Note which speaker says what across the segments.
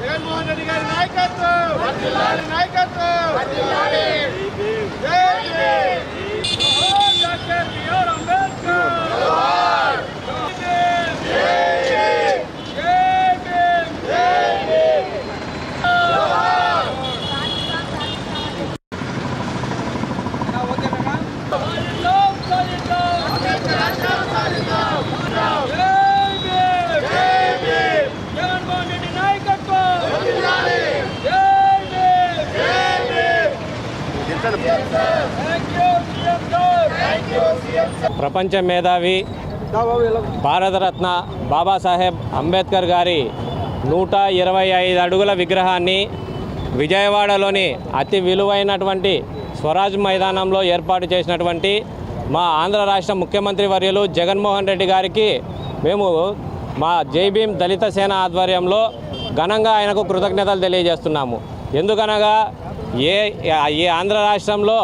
Speaker 1: జగన్మోహన్ రెడ్డి గారి నాయకత్వం
Speaker 2: ప్రపంచ మేధావి భారతరత్న బాబాసాహెబ్ అంబేద్కర్ గారి నూట ఇరవై ఐదు అడుగుల విగ్రహాన్ని విజయవాడలోని అతి విలువైనటువంటి స్వరాజ్ మైదానంలో ఏర్పాటు చేసినటువంటి మా ఆంధ్ర రాష్ట్ర ముఖ్యమంత్రి వర్యులు జగన్మోహన్ రెడ్డి గారికి మేము మా జై భీమ్ దళిత సేన ఆధ్వర్యంలో ఘనంగా ఆయనకు కృతజ్ఞతలు తెలియజేస్తున్నాము. ఎందుకనగా ఏ ఈ ఆంధ్ర రాష్ట్రంలో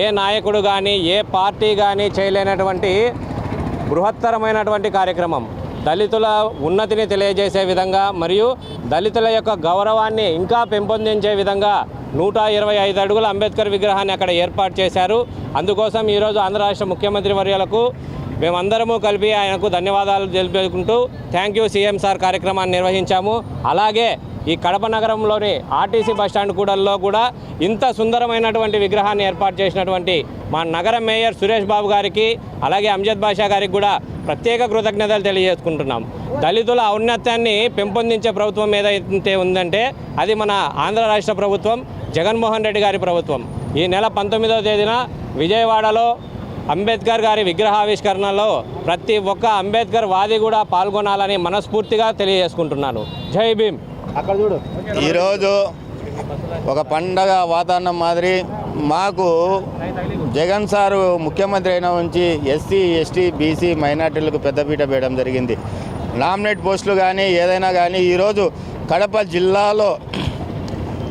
Speaker 2: ఏ నాయకుడు కానీ ఏ పార్టీ కానీ చేయలేనటువంటి బృహత్తరమైనటువంటి కార్యక్రమం. దళితుల ఉన్నతిని తెలియజేసే విధంగా మరియు దళితుల యొక్క గౌరవాన్ని ఇంకా పెంపొందించే విధంగా నూట ఇరవై ఐదు అడుగుల అంబేద్కర్ విగ్రహాన్ని అక్కడ ఏర్పాటు చేశారు. అందుకోసం ఈరోజు ఆంధ్ర రాష్ట్ర ముఖ్యమంత్రి వర్యాలకు మేమందరము కలిపి ఆయనకు ధన్యవాదాలు తెలుపుకుంటూ థ్యాంక్ యూ సీఎం సార్ కార్యక్రమాన్ని నిర్వహించాము. అలాగే ఈ కడప నగరంలోని ఆర్టీసీ బస్టాండ్ కూడల్లో కూడా ఇంత సుందరమైనటువంటి విగ్రహాన్ని ఏర్పాటు చేసినటువంటి మా నగర మేయర్ సురేష్ బాబు గారికి అలాగే అంజద్ బాషా గారికి కూడా ప్రత్యేక కృతజ్ఞతలు తెలియజేసుకుంటున్నాం. దళితుల ఔన్నత్యాన్ని పెంపొందించే ప్రభుత్వం ఏదైతే ఉందంటే అది మన ఆంధ్ర రాష్ట్ర ప్రభుత్వం జగన్మోహన్ రెడ్డి గారి ప్రభుత్వం. ఈ నెల పంతొమ్మిదవ తేదీన విజయవాడలో అంబేద్కర్ గారి విగ్రహావిష్కరణలో ప్రతి ఒక్క అంబేద్కర్ వాది కూడా పాల్గొనాలని మనస్ఫూర్తిగా తెలియజేసుకుంటున్నాను. జై భీమ్.
Speaker 3: ఈరోజు ఒక పండగ వాతావరణం మాదిరి మాకు జగన్ సారు ముఖ్యమంత్రి అయిన ఉంచి ఎస్సీ ఎస్టీ బీసీ మైనార్టీలకు పెద్దపీట వేయడం జరిగింది. నామినేట్ పోస్టులు కానీ ఏదైనా కానీ ఈరోజు కడప జిల్లాలో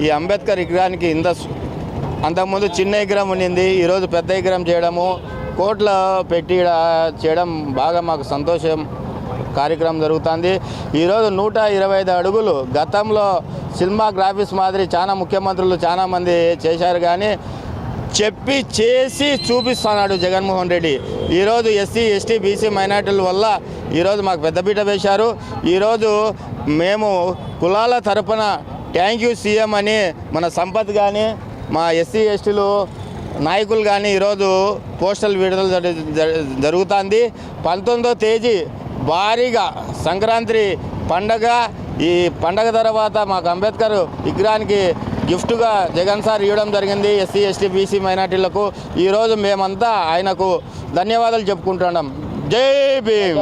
Speaker 3: ఈ అంబేద్కర్ విగ్రహానికి ఇంత అంతకుముందు చిన్న విగ్రహం ఉండింది ఈరోజు పెద్ద విగ్రహం చేయడము కోట్ల పెట్టి చేయడం బాగా మాకు సంతోషం. కార్యక్రమం జరుగుతుంది. ఈరోజు నూట ఇరవై ఐదు అడుగులు గతంలో సినిమా గ్రాఫిక్స్ మాదిరి చాలా ముఖ్యమంత్రులు చాలామంది చేశారు కానీ చెప్పి చేసి చూపిస్తున్నాడు జగన్మోహన్ రెడ్డి. ఈరోజు ఎస్సీ ఎస్టీ బీసీ మైనార్టీల వల్ల ఈరోజు మాకు పెద్దపీట వేశారు. ఈరోజు మేము కులాల తరపున థ్యాంక్ యూ సీఎం అని మన సంపత్ కానీ మా ఎస్సీ ఎస్టీలు నాయకులు కానీ ఈరోజు పోస్టల్ విడుదల జరుగుతుంది. పంతొమ్మిదో తేదీ భారీగా సంక్రాంతి పండగ. ఈ పండగ తర్వాత మాకు అంబేద్కర్ విగ్రహానికి గిఫ్ట్గా జగన్ సార్ ఇవ్వడం జరిగింది. ఎస్సీ ఎస్టీ బీసీ మైనార్టీలకు. ఈరోజు మేమంతా ఆయనకు ధన్యవాదాలు చెప్పుకుంటున్నాం. జై భీమ్!